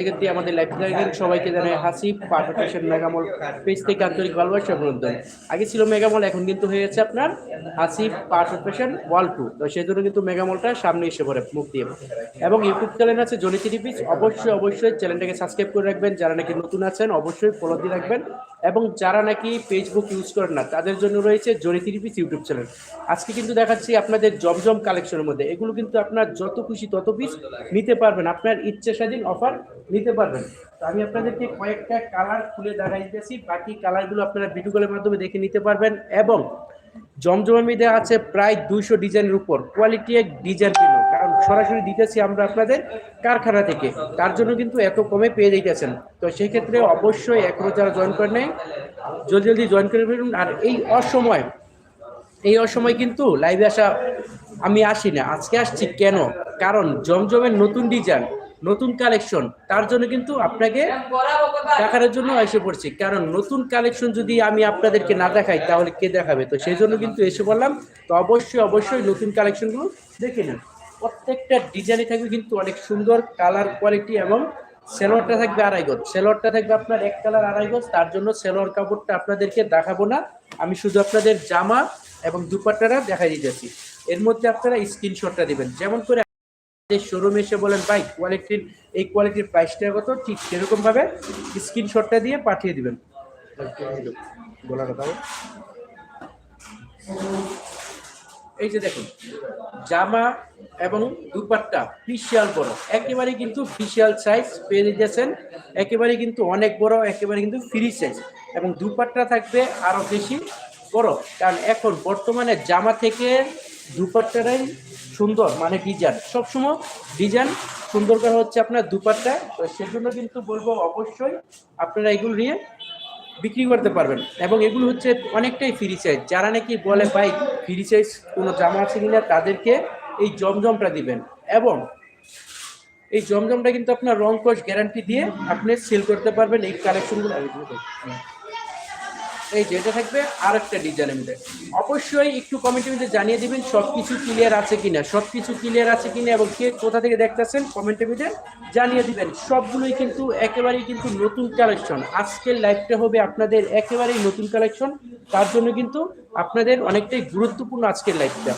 সেক্ষেত্রে আমাদের লাইফ দেখেন সবাইকে জানাই হাসি পারফেকশন মেগামল পেজ থেকে আন্তরিক ভালোবাসা অভিনন্দন আগে ছিল মেগামল এখন কিন্তু হয়ে গেছে আপনার হাসি পারফেকশন ওয়াল টু তো সেই জন্য কিন্তু মেগামলটা সামনে এসে পড়ে মুক্তি দিয়ে। এবং ইউটিউব চ্যানেল আছে জনি টিভি অবশ্যই অবশ্যই চ্যানেলটাকে সাবস্ক্রাইব করে রাখবেন। যারা নাকি নতুন আছেন অবশ্যই ফলো দিয়ে রাখবেন। এবং যারা নাকি ফেসবুক ইউজ করেন না, তাদের জন্য রয়েছে জনি টিভিস ইউটিউব চ্যানেল আজকে কিন্তু দেখাচ্ছি আপনাদের জমজম কালেকশনের মধ্যে। এগুলো কিন্তু আপনার যত খুশি তত পিস নিতে পারবেন। আপনার ইচ্ছে স্বাধীন অফার নিতে পারবেন। তো আমি আপনাদেরকে কয়েকটা কালার খুলে দেখাই দিতেছি বাকি কালারগুলো আপনারা ভিডিও কলের মাধ্যমে দেখে নিতে পারবেন। এবং জমজমের মধ্যে আছে প্রায় দুইশো ডিজাইনের উপর। কোয়ালিটি এক ডিজাইন সরাসরি দিতেছি আমরা আপনাদের কারখানা থেকে। তার জন্য কিন্তু এত কমে পেয়ে যাইতেছেন। তো সেই ক্ষেত্রে অবশ্যই এখনও যারা জয়েন করে নেয় জলদি জলদি জয়েন করে ফেলুন। আর এই অসময় এই অসময় কিন্তু লাইভে আসা আমি আসি না। আজকে আসছি কেন? কারণ জমজমের নতুন ডিজাইন নতুন কালেকশন তার জন্য কিন্তু আপনাকে দেখানোর জন্য এসে পড়ছি। কারণ নতুন কালেকশন যদি আমি আপনাদেরকে না দেখাই, তাহলে কে দেখাবে? তো সেই জন্য কিন্তু এসে বললাম তো অবশ্যই অবশ্যই নতুন কালেকশনগুলো দেখে নেন। প্রত্যেকটা ডিজাইনই থাকবে কিন্তু অনেক সুন্দর কালার কোয়ালিটি এবং সেলোয়ারটা থাকবে আড়াই গজ। সেলোয়ারটা থাকবে আপনার এক কালার আড়াই গজ, তার জন্য সেলোয়ার কাপড়টা আপনাদেরকে দেখাবো না। আমি শুধু আপনাদের জামা এবং দুপাট্টারা দেখাই দিতেছি। এর মধ্যে আপনারা স্ক্রিনশটটা দিবেন। যেমন করে শোরুমে এসে বলেন, ভাই কোয়ালিটির এই কোয়ালিটির প্রাইসটা কত? ঠিক সেরকমভাবে স্ক্রিনশটটা দিয়ে পাঠিয়ে দেবেন। বলার কথা। এই যে দেখুন, জামা এবং দুপাট্টা বিশাল বড়। একেবারে কিন্তু বিশাল সাইজ পেয়ে দিতেছেন একেবারে কিন্তু অনেক বড় একেবারে কিন্তু ফ্রি সাইজ এবং দুপাট্টা থাকবে আরও বেশি বড়। কারণ এখন বর্তমানে জামা থেকে দুপাট্টাটাই সুন্দর মানে ডিজাইন সবসময় ডিজাইন সুন্দর করা হচ্ছে আপনার দুপাট্টা। তো সেজন্য কিন্তু বলব অবশ্যই আপনারা এগুলো নিয়ে বিক্রি করতে পারবেন। এবং এগুলো হচ্ছে অনেকটাই ফ্রি সাইজ যারা নাকি বলে, ভাই ফ্রি সাইজ কোনো জামা আছে কিনা? তাদেরকে এই জমজমটা দিবেন। এবং এই জমজমটা কিন্তু আপনার রং কোষ গ্যারান্টি দিয়ে আপনি সেল করতে পারবেন। এই কালেকশনগুলো এই যেটা থাকবে আর একটা ডিজাইনের মধ্যে অবশ্যই একটু কমেন্টের মধ্যে জানিয়ে দিবেন সব কিছু ক্লিয়ার আছে কিনা সব কিছু ক্লিয়ার আছে কিনা এবং কে কোথা থেকে দেখতেছেন কমেন্টের মধ্যে জানিয়ে দিবেন। সবগুলোই কিন্তু একেবারেই কিন্তু নতুন কালেকশন আজকের লাইভটা হবে আপনাদের একেবারেই নতুন কালেকশন তার জন্য কিন্তু আপনাদের অনেকটাই গুরুত্বপূর্ণ আজকের লাইভটা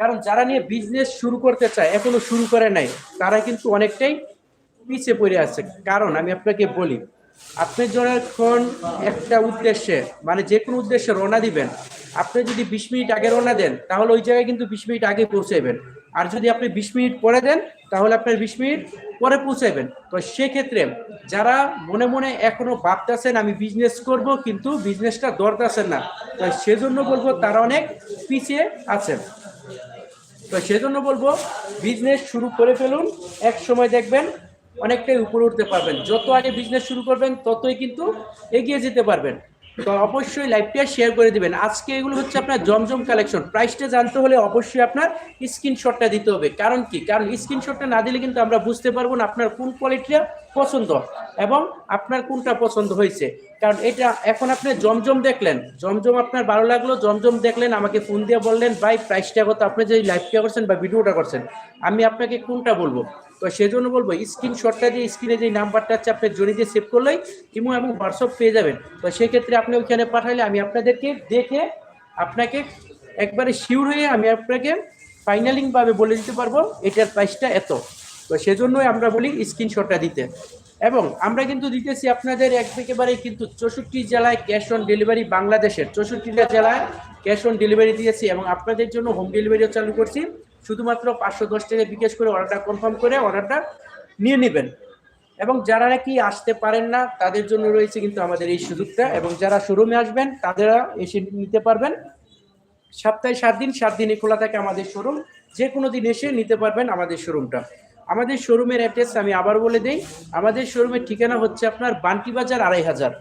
কারণ যারা নিয়ে বিজনেস শুরু করতে চায়, এখনও শুরু করে নাই, তারা কিন্তু অনেকটাই পিছিয়ে পড়ে আছে। কারণ আমি আপনাকে বলি আপনি যখন একটা উদ্দেশ্যে মানে যে কোনো উদ্দেশ্যে রওনা দিবেন, আপনি যদি বিশ মিনিট আগে রওনা দেন, তাহলে ওই জায়গায় কিন্তু বিশ মিনিট আগে পৌঁছাইবেন। আর যদি আপনি বিশ মিনিট পরে দেন, তাহলে আপনার বিশ মিনিট পরে পৌঁছাইবেন। তো সেক্ষেত্রে যারা মনে মনে এখনও ভাবতেছেন, আমি বিজনেস করব, কিন্তু বিজনেসটা দরকার না, তো সেজন্য বলব তারা অনেক পিছিয়ে আছেন। তো সেজন্য বলব বিজনেস শুরু করে ফেলুন, এক সময় দেখবেন অনেকটাই উপরে উঠতে পারবেন। যত আগে বিজনেস শুরু করবেন, ততই কিন্তু এগিয়ে যেতে পারবেন। তো অবশ্যই লাইভটা শেয়ার করে দিবেন। আজকে এগুলো হচ্ছে আপনার জমজম কালেকশন প্রাইসটা জানতে হলে অবশ্যই আপনার স্ক্রিনশটটা দিতে হবে। কারণ কি? কারণ স্ক্রিনশটটা না দিলে কিন্তু আমরা বুঝতে পারব না আপনার কোন কোয়ালিটিটা পছন্দ এবং আপনার কোনটা পছন্দ হয়েছে। কারণ এটা এখন আপনি জমজম দেখলেন। জমজম আপনার ভালো লাগল, জমজম দেখলেন, আমাকে ফোন দিয়ে বললেন, ভাই প্রাইসটা কত? আপনি যে লাইভটা করছেন বা ভিডিওটা করছেন, আমি আপনাকে কোনটা বলব? তো সেজন্য বলব স্ক্রিনশটটা যে স্ক্রিনে যে নাম্বারটা আছে, আপনি জড়িয়ে সেভ করলেই ইমো এবং হোয়াটসঅ্যাপ পেয়ে যাবেন। তো সেক্ষেত্রে আপনি ওইখানে পাঠালে আমি আপনাদেরকে দেখে আপনাকে একবারে শিওর হয়ে আমি আপনাকে ফাইনালিংভাবে বলে দিতে পারব, এটার প্রাইসটা এত। তো সেজন্যই আমরা বলি স্ক্রিনশটটা দিতে। এবং আমরা কিন্তু দিতেছি আপনাদের এক একেবারে কিন্তু চৌষট্টি জেলায় ক্যাশ অন ডেলিভারি বাংলাদেশের চৌষট্টিটা জেলায় ক্যাশ অন ডেলিভারি দিয়েছি এবং আপনাদের জন্য হোম ডেলিভারিও চালু করছি। শুধুমাত্র পাঁচশো দশ টাকা বিকাশ করে অর্ডারটা কনফার্ম করে অর্ডারটা নিয়ে নেবেন। এবং যারা নাকি আসতে পারেন না, তাদের জন্য রয়েছে কিন্তু আমাদের এই সুযোগটা। এবং যারা শোরুমে আসবেন, তাদেরা এসে নিতে পারবেন। সপ্তাহে সাত দিন, সাত দিনে খোলা থাকে আমাদের শোরুম যে কোনো দিন এসে নিতে পারবেন আমাদের শোরুমটা আমাদের শোরুমের অ্যাড্রেস আমি আবার বলে দিই। আমাদের শোরুমের ঠিকানা হচ্ছে আপনার বান্টি বাজার আড়াই হাজার।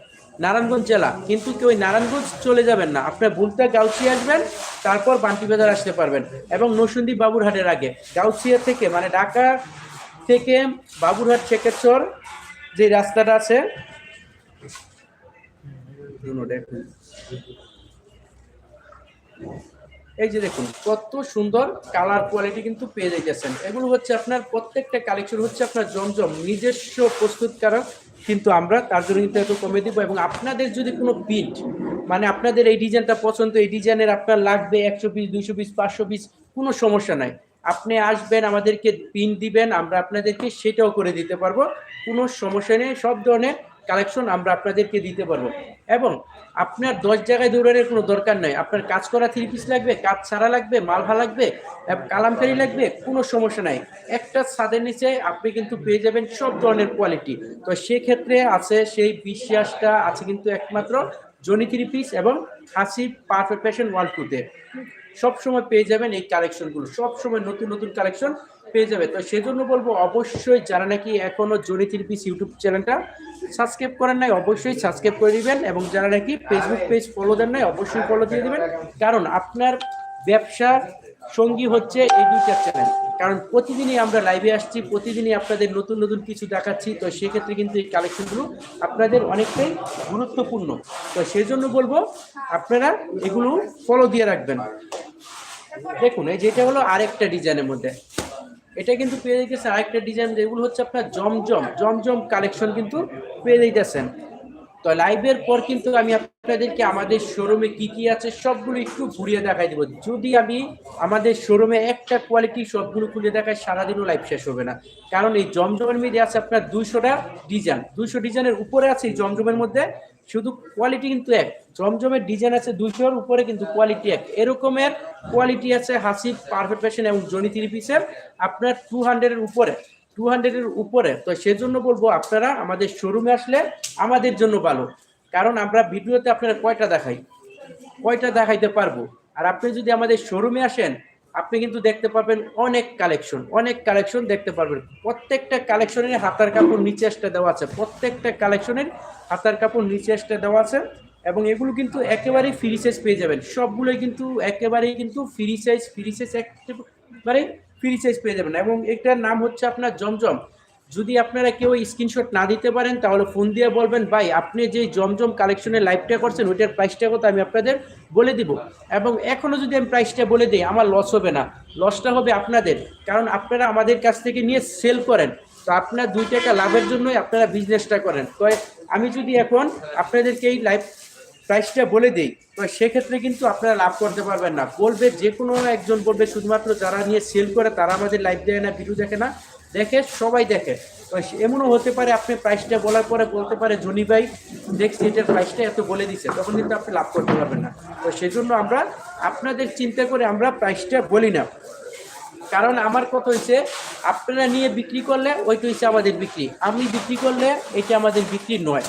নারায়ণগঞ্জ জেলা। কিন্তু কেউ নারায়ণগঞ্জ চলে যাবেন না? আপনার বুলতা গাউসি আসবেন, তারপর বান্টি বাজার আসতে পারবেন এবং নসুন্দি বাবুরহাটের আগে। গাউসিয়া থেকে মানে ঢাকা থেকে বাবুরহাট শেখেশ্বর যে রাস্তাটা আছে। এই যে দেখুন, কত সুন্দর কালার কোয়ালিটি কিন্তু পেয়ে যাইতেছেন। এগুলো হচ্ছে আপনার প্রত্যেকটা কালেকশন হচ্ছে আপনার জমজম, নিজস্ব প্রস্তুতকারক কিন্তু আমরা তার জন্য কিন্তু একটু কমে দেবো এবং আপনাদের যদি কোনো প্রিন্ট মানে আপনাদের এই ডিজাইনটা পছন্দ, এই ডিজাইনের আপনার লাগবে একশো পিস দুশো পিস পাঁচশো পিস কোনো সমস্যা নাই। আপনি আসবেন, আমাদেরকে পিন দিবেন, আমরা আপনাদেরকে সেটাও করে দিতে পারব। কোনো সমস্যা নেই, সব ধরনের কালেকশন আমরা আপনাদেরকে দিতে পারব। এবং আপনার দশ জায়গায় দৌড়ানোর কোনো দরকার নাই। আপনার কাজ করা থ্রি পিস লাগবে, কাজ ছাড়া লাগবে মালভা লাগবে কালামকারি লাগবে, কোনো সমস্যা নাই। একটা ছাদের নিচে আপনি কিন্তু পেয়ে যাবেন সব ধরনের কোয়ালিটি তো সেক্ষেত্রে আছে সেই বিশ্বাসটা আছে কিন্তু একমাত্র জনি থ্রি পিস এবং হাসি পারফেক্ট ফ্যাশন ওয়ার্ল্ড টুতে সবসময় পেয়ে যাবেন এই কালেকশনগুলো সবসময় নতুন নতুন কালেকশন পেয়ে যাবে। তো সেজন্য বলব, অবশ্যই যারা নাকি এখনও জনি পিস ইউটিউব চ্যানেলটা সাবস্ক্রাইব করেন নাই, অবশ্যই সাবস্ক্রাইব করে দিবেন এবং যারা নাকি ফেসবুক পেজ ফলো দেন নাই, অবশ্যই ফলো দিয়ে দিবেন। কারণ আপনার ব্যবসা সঙ্গী হচ্ছে এই দুইটা চ্যানেল কারণ প্রতিদিনই আমরা লাইভে আসছি, প্রতিদিনই আপনাদের নতুন নতুন কিছু দেখাচ্ছি, তো সেক্ষেত্রে কিন্তু এই কালেকশনগুলো আপনাদের অনেকটাই গুরুত্বপূর্ণ। তো সেই জন্য বলব, আপনারা এগুলো ফলো দিয়ে রাখবেন। দেখুন, এই যেটা হলো আরেকটা ডিজাইনের মধ্যে। এটা কিন্তু পেয়ে যাইতেছে আরেকটা ডিজাইন যেগুলো হচ্ছে আপনার জমজম জমজম কালেকশন কিন্তু পেয়ে যাইতেছেন। তো লাইভের পর কিন্তু আমি আপনাদেরকে আমাদের শোরুমে কি কি আছে সবগুলো একটু ঘুরিয়ে দেখাই দিব। যদি আমি আমাদের শোরুমে একটা কোয়ালিটি সবগুলো খুলে দেখাই, সারাদিনও লাইভ শেষ হবে না। কারণ এই জমজমের মধ্যে আছে আপনার দুইশোটা ডিজাইন দুইশো ডিজাইনের উপরে আছে এই জমজমের মধ্যে শুধু কোয়ালিটি কিন্তু এক। জমজমের ডিজাইন আছে দুইশোর উপরে কিন্তু কোয়ালিটি এক। এরকমের কোয়ালিটি আছে হাসিব পারফেক্ট ফ্যাশন এবং জনি থ্রি পিসের আপনার টু হান্ড্রেডের উপরে। টু হান্ড্রেডের উপরে। তো সেজন্য বলব আপনারা আমাদের শোরুমে আসলে আমাদের জন্য ভালো। কারণ আমরা ভিডিওতে আপনারা কয়টা দেখাই? কয়টা দেখাইতে পারব? আর আপনি যদি আমাদের শোরুমে আসেন আপনি কিন্তু দেখতে পাবেন অনেক কালেকশন অনেক কালেকশন দেখতে পারবেন। প্রত্যেকটা কালেকশনের হাতার কাপড় নিচে একটা দেওয়া আছে। প্রত্যেকটা কালেকশনের হাতার কাপড় নিচে একটা দেওয়া আছে এবং এগুলো কিন্তু একেবারেই ফ্রি সাইজ পেয়ে যাবেন। সবগুলোই কিন্তু একেবারেই কিন্তু ফ্রি সাইজ ফ্রি সাইজ একেবারে ফ্রি সাইজ পেয়ে যাবেন এবং এটার নাম হচ্ছে আপনার জমজম। যদি আপনারা কেউ স্ক্রিনশট না দিতে পারেন, তাহলে ফোন দিয়ে বলবেন, ভাই, আপনি যে জমজম কালেকশনের লাইভটা করছেন, ওইটার প্রাইসটা কত? আমি আপনাদের বলে দিব। এবং এখনও যদি আমি প্রাইসটা বলে দিই, আমার লস হবে না। লসটা হবে আপনাদের। কারণ আপনারা আমাদের কাছ থেকে নিয়ে সেল করেন। তো আপনার দুই টাকা লাভের জন্যই আপনারা বিজনেসটা করেন। তো আমি যদি এখন আপনাদেরকে এই লাইভ প্রাইসটা বলে দিই, তো সেক্ষেত্রে কিন্তু আপনারা লাভ করতে পারবেন না। বলবে যে কোনো একজন বলবে, শুধুমাত্র যারা নিয়ে সেল করে, তারা আমাদের লাইভ দেখে না ভিডিও দেখে না। দেখে, সবাই দেখে। এমনও হতে পারে আপনি প্রাইসটা বলার পরে বলতে পারে, জনি ভাই, দেখছি এটার প্রাইসটা এত বলে দিছে। তখন কিন্তু আপনি লাভ করতে পারবেন না। তো সেজন্য আমরা আপনাদের চিন্তা করে আমরা প্রাইসটা বলি না। কারণ আমার কথা হয়েছে আপনারা নিয়ে বিক্রি করলে ওইটা হচ্ছে আমাদের বিক্রি। আমি বিক্রি করলে এটা আমাদের বিক্রি নয়।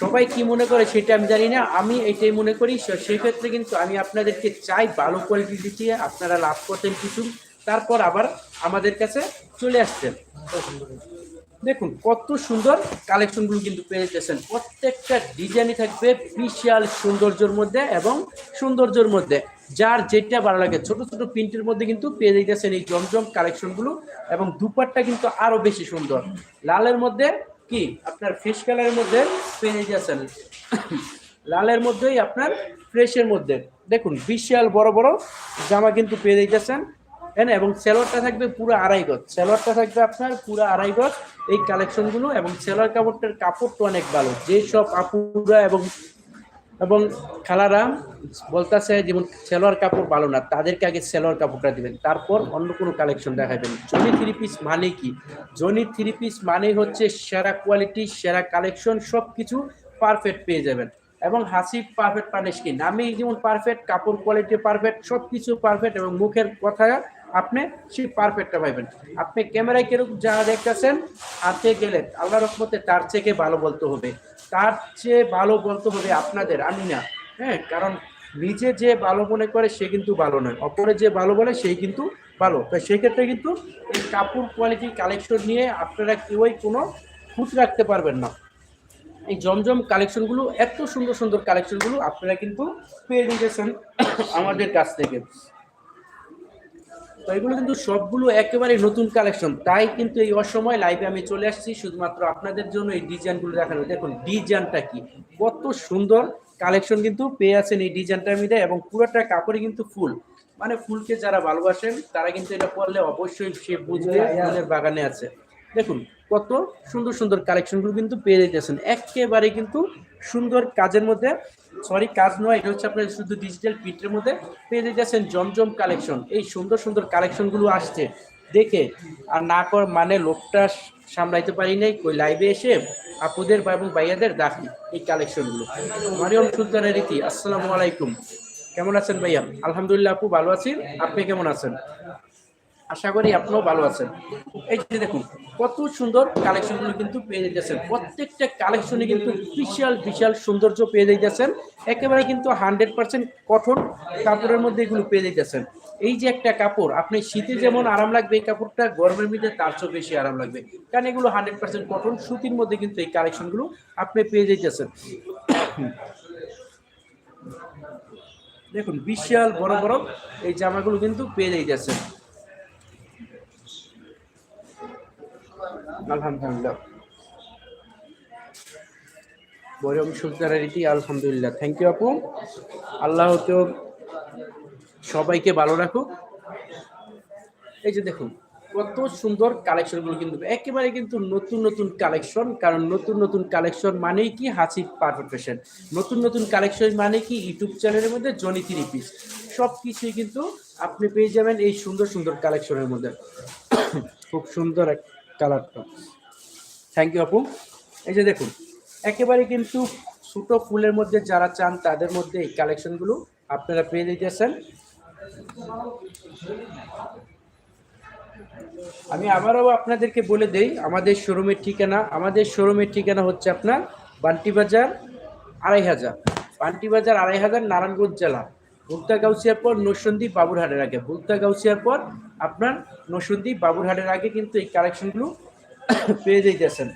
সবাই কি মনে করে সেটা আমি জানি না। আমি এটাই মনে করি সেক্ষেত্রে কিন্তু আমি আপনাদেরকে চাই ভালো কোয়ালিটি দিচ্ছি আপনারা লাভ করতেন কিছু। তারপর আবার আমাদের কাছে চলে আসতেন দেখুন, কত সুন্দর কালেকশনগুলো কিন্তু পেয়ে প্রত্যেকটা ডিজাইনই থাকবে বিশাল সৌন্দর্যের মধ্যে এবং সৌন্দর্যের মধ্যে। যার যেটা ভালো লাগে, ছোট ছোট প্রিন্টের মধ্যে কিন্তু পেয়ে যেতেছেন এই জমজম কালেকশনগুলো এবং দুপাটটা কিন্তু আরও বেশি সুন্দর। লালের মধ্যে কি? আপনার ফিশ কালারের মধ্যে পেয়ে যাচ্ছেন। লালের মধ্যেই আপনার ফ্রেশের মধ্যে। দেখুন, বিশাল বড় বড় জামা কিন্তু পেয়ে হ্যাঁ এবং সেলোয়ারটা থাকবে পুরো আড়াই গজ। সেলোয়ারটা থাকবে আপনার পুরো আড়াই গজ এই কালেকশনগুলো এবং সেলোয়ার কাপড়টার কাপড়টা অনেক ভালো। যেসব আপুরা এবং এবং খালারা বলতেছে যেমন সেলোয়ার কাপড় ভালো না, তাদেরকে আগে সেলোয়ার কাপড়টা দিবেন। তারপর অন্য কোনো কালেকশন দেখাবেন। জনি থ্রি পিস মানে কি? জনি থ্রি পিস মানে হচ্ছে সেরা কোয়ালিটি সেরা কালেকশন সব কিছু পারফেক্ট পেয়ে যাবেন। এবং হাসি পারফেক্ট পানিশ কি নামে যেমন পারফেক্ট কাপড় কোয়ালিটি পারফেক্ট সব কিছু পারফেক্ট এবং মুখের কথা আপনি সেই পারফেক্টটা পাইবেন। আপনি ক্যামেরায় কীরকম যা দেখতেছেন, হাতে গেলে আল্লাহ রহমতে তার থেকে ভালো বলতে হবে। তার চেয়ে ভালো বলতে হবে আপনাদের, আমি না। হ্যাঁ কারণ নিজে যে ভালো মনে করে, সে কিন্তু ভালো নয়। অপরে যে ভালো বলে, সেই কিন্তু ভালো। তো সেক্ষেত্রে কিন্তু এই কাপড় কোয়ালিটি কালেকশন নিয়ে আপনারা কেউই কোনো খুঁত রাখতে পারবেন না। এই জমজম কালেকশনগুলো এত সুন্দর সুন্দর কালেকশনগুলো আপনারা কিন্তু পেয়ে নিতেছেন আমাদের কাছ থেকে। তো এগুলো কিন্তু সবগুলো একেবারে নতুন কালেকশন তাই কিন্তু এই অসময় লাইভে আমি চলে আসছি শুধুমাত্র আপনাদের জন্য এই ডিজাইনগুলো দেখানো দেখুন ডিজাইনটা কি? কত সুন্দর কালেকশন কিন্তু পেয়ে আছেন এই ডিজাইনটার মধ্যে এবং পুরোটা কাপড়ে কিন্তু ফুল। মানে ফুলকে যারা ভালোবাসেন তারা কিন্তু এটা পড়লে অবশ্যই সে বুঝবে ফুলের বাগানে আছে। দেখুন কত সুন্দর সুন্দর কালেকশনগুলো কিন্তু পেয়ে যেতেছেন একেবারে কিন্তু সুন্দর কাজের মধ্যে, সরি, কাজ নয়, এটা হচ্ছে আপনার শুধু ডিজিটাল প্রিন্টের মধ্যে পেয়ে যেতেছেন জমজম কালেকশন। এই সুন্দর সুন্দর কালেকশনগুলো আসছে দেখে। আর না কর মানে লোকটা সামলাইতে পারি নাই, কই লাইভে এসে আপুদের এবং ভাইয়াদের দাখি এই কালেকশনগুলো। মারিয়ম সুলতানের রীতি, আসসালামু আলাইকুম। কেমন আছেন ভাইয়া? আলহামদুলিল্লাহ আপু ভালো আছি, আপনি কেমন আছেন? আশা করি আপনিও ভালো আছেন। এই যে দেখুন, কত সুন্দর কালেকশনগুলো কিন্তু পেয়ে যাচ্ছেন প্রত্যেকটা কালেকশনে কিন্তু বিশাল বিশাল সৌন্দর্য পেয়ে যাইতেছেন। একেবারে কিন্তু হান্ড্রেড পার্সেন্ট কঠোর কাপড়ের মধ্যে এগুলো পেয়ে যাইতেছেন। এই যে একটা কাপড়, আপনি শীতে যেমন আরাম লাগবে, এই কাপড়টা গরমের মধ্যে তার চেয়েও বেশি আরাম লাগবে। কারণ এগুলো হান্ড্রেড পার্সেন্ট কঠোর সুতির মধ্যে কিন্তু এই কালেকশনগুলো আপনি পেয়ে যাইতেছেন। দেখুন, বিশাল বড় বড় এই জামাগুলো কিন্তু পেয়ে যাইতেছেন। আলহামদুলিল্লাহ। বরম সুলতানের রীতি আলহামদুলিল্লাহ। থ্যাংক ইউ আপু। আল্লাহ তো সবাইকে ভালো রাখুক। এই যে দেখুন, কত সুন্দর কালেকশনগুলো কিন্তু। একেবারে কিন্তু নতুন নতুন কালেকশন কারণ নতুন নতুন কালেকশন মানেই কি? হাসি পারফেকশন নতুন নতুন কালেকশন মানে কি? ইউটিউব চ্যানেলের মধ্যে জনি থ্রি পিস সব কিছুই কিন্তু আপনি পেয়ে যাবেন এই সুন্দর সুন্দর কালেকশনের মধ্যে। খুব সুন্দর এক কালারটা থ্যাংক ইউ আপু। এই যে দেখুন, একেবারে কিন্তু ছোটো ফুলের মধ্যে যারা চান, তাদের মধ্যে এই কালেকশনগুলো আপনারা পেয়ে দিতেছেন আমি আবারও আপনাদেরকে বলে দেই, আমাদের শোরুমের ঠিকানা, আমাদের শোরুমের ঠিকানা হচ্ছে আপনার বান্টি বাজার আড়াই হাজার। বান্টি বাজার আড়াই হাজার নারায়ণগঞ্জ জেলা। ভুলতা গাউসিয়ার পর নসন্দী বাবুরহাটের আগে। ভুলতা গাউসিয়ার পর আপনার নসন্দী বাবুরহাটের আগে কিন্তু এই কালেকশনগুলো পেয়ে যাইতেছেন।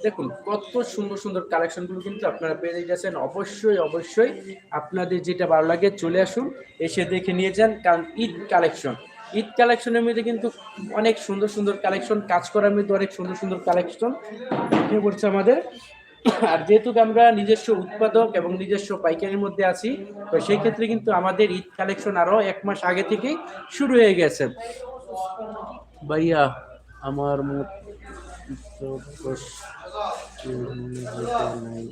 দেখুন, কত সুন্দর সুন্দর কালেকশনগুলো কিন্তু আপনারা পেয়ে যাচ্ছেন অবশ্যই অবশ্যই আপনাদের যেটা ভালো লাগে চলে আসুন, এসে দেখে নিয়ে যান, কারণ ঈদ কালেকশন। ঈদ কালেকশনের মধ্যে কিন্তু অনেক সুন্দর সুন্দর কালেকশন, কাজ করার মধ্যে অনেক সুন্দর সুন্দর কালেকশন। পড়ছে আমাদের? আর যেহেতু আমরা নিজস্ব উৎপাদক এবং নিজস্ব পাইকারির মধ্যে আছি, তো সেই ক্ষেত্রে কিন্তু আমাদের ঈদ কালেকশন আরও এক মাস আগে থেকেই শুরু হয়ে গেছে ভাইয়া, আমার মত হইতে নাই।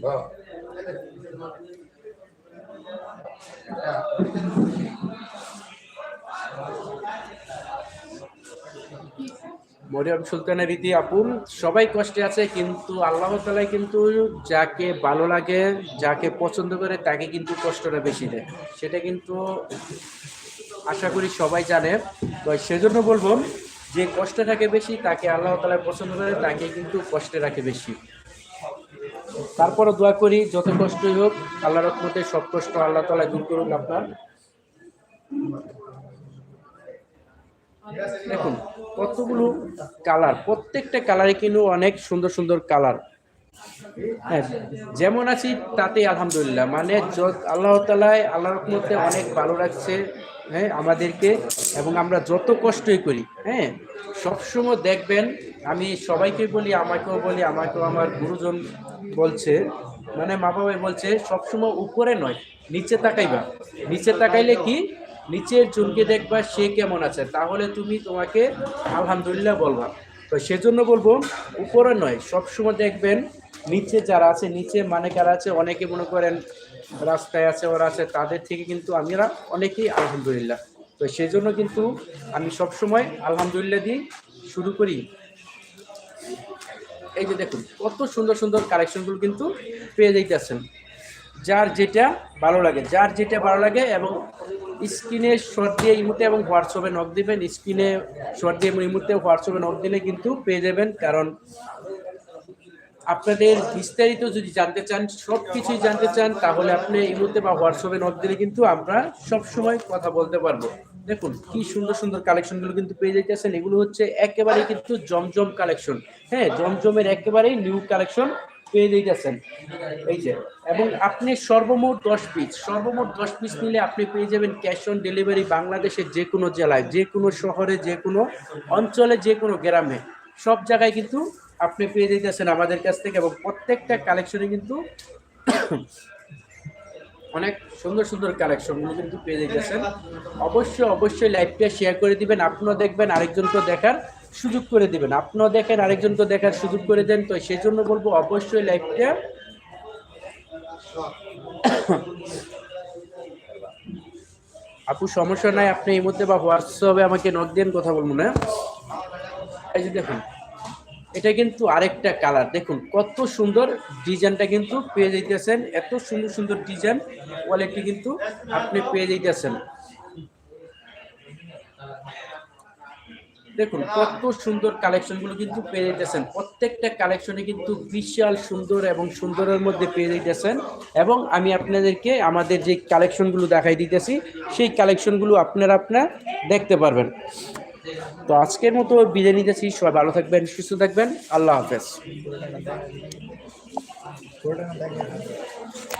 মরিয়ম সুলতানের রীতি আপুন, সবাই কষ্টে আছে, কিন্তু আল্লাহ তালাই কিন্তু যাকে ভালো লাগে, যাকে পছন্দ করে, তাকে কিন্তু কষ্টটা বেশি দেয়। সেটা কিন্তু আশা করি সবাই জানে। তো সেজন্য বলব, যে কষ্ট থাকে বেশি, তাকে আল্লাহ তালা পছন্দ করে, তাকে কিন্তু কষ্টে রাখে বেশি। তারপরও দোয়া করি, যত কষ্টই হোক আল্লাহ রহমতে সব কষ্ট আল্লাহ তালা দূর করুন আপনার। দেখুন, কতগুলো কালার, প্রত্যেকটা কালারে কিন্তু অনেক সুন্দর সুন্দর কালার। হ্যাঁ যেমন আছি তাতে আলহামদুলিল্লাহ। মানে আল্লাহ তালায় আল্লাহ রহমতে অনেক ভালো রাখছে হ্যাঁ আমাদেরকে এবং আমরা যত কষ্টই করি হ্যাঁ সবসময় দেখবেন, আমি সবাইকে বলি, আমাকেও বলি, আমাকেও আমার গুরুজন বলছে মানে মা বাবাই বলছে, সবসময় উপরে নয়, নিচে তাকাইবা। নিচে তাকাইলে কি? নিচের জনকে দেখবা সে কেমন আছে। তাহলে তুমি তোমাকে আলহামদুলিল্লাহ বলবা। তো সেজন্য বলব, উপরে নয়, সবসময় দেখবেন নিচে যারা আছে, নিচে মানে কারা আছে, অনেকে মনে করেন রাস্তায় আছে, ওরা আছে, তাদের থেকে কিন্তু আমরা অনেকেই আলহামদুলিল্লাহ। তো সেজন্য কিন্তু আমি সবসময় আলহামদুলিল্লাহ দিয়ে শুরু করি। এই যে দেখুন, কত সুন্দর সুন্দর কালেকশনগুলো কিন্তু পেয়ে যাইতেছেন। যার যেটা ভালো লাগে, যার যেটা ভালো লাগে এবং স্ক্রিনে শর্ট দিয়ে ইমুতে এবং হোয়াটসঅ্যাপে নক দিবেন। স্ক্রিনে শর্ট দিয়ে এবং ইমুতে হোয়াটসঅ্যাপে নক দিলে কিন্তু পেয়ে যাবেন, কারণ আপনাদের বিস্তারিত যদি জানতে চান সব কিছুই জানতে চান, তাহলে আপনি ইমুতে বা হোয়াটসঅ্যাপে নক দিলে কিন্তু আমরা সব সময় কথা বলতে পারব। দেখুন, কি সুন্দর সুন্দর কালেকশনগুলো কিন্তু পেয়ে যাইতেছেন। এগুলো হচ্ছে একেবারেই কিন্তু জমজম কালেকশন হ্যাঁ জমজমের একেবারেই নিউ কালেকশন পেয়ে যাইতেছেন। এই যে, এবং আপনি সর্বমোট দশ পিস সর্বমোট দশ পিস নিলে আপনি পেয়ে যাবেন ক্যাশ অন ডেলিভারি বাংলাদেশের যে কোনো জেলায়, যে কোনো শহরে, যে কোনো অঞ্চলে, যে কোনো গ্রামে। সব জায়গায় কিন্তু আপনি পেয়ে যেতেছেন আমাদের কাছ থেকে এবং প্রত্যেকটা কালেকশনে কিন্তু অনেক সুন্দর সুন্দর কালেকশনগুলো কিন্তু পেয়ে যেতেছেন অবশ্যই অবশ্যই লাইভটা শেয়ার করে দিবেন। আপনিও দেখবেন আরেকজনকে দেখার সুযোগ করে দেবেন। আপনিও দেখেন আরেকজনকে দেখার সুযোগ করে দেন। তো সেই জন্য বলব, অবশ্যই লাইভটা আপু, সমস্যা নাই, আপনি এই মধ্যে বা হোয়াটসঅ্যাপে আমাকে নক দেন, কথা বলব না। এই যে দেখুন, এটা কিন্তু আরেকটা কালার দেখুন, কত সুন্দর ডিজাইনটা কিন্তু পেয়ে যাইতেছেন, এত সুন্দর সুন্দর ডিজাইন কোয়ালিটি কিন্তু আপনি পেয়ে যাইতেছেন। দেখুন, কত সুন্দর কালেকশনগুলো কিন্তু পেয়ে যাইতেছেন প্রত্যেকটা কালেকশনে কিন্তু বিশাল সুন্দর এবং সুন্দরের মধ্যে পেয়ে যাইতেছেন এবং আমি আপনাদেরকে আমাদের যে কালেকশনগুলো দেখাই দিতেছি, সেই কালেকশনগুলো আপনারা আপনার দেখতে পারবেন। তো আজকের মতো বিদায় নিতেছি। সবাই ভালো থাকবেন, সুস্থ থাকবেন। আল্লাহ হাফেজ।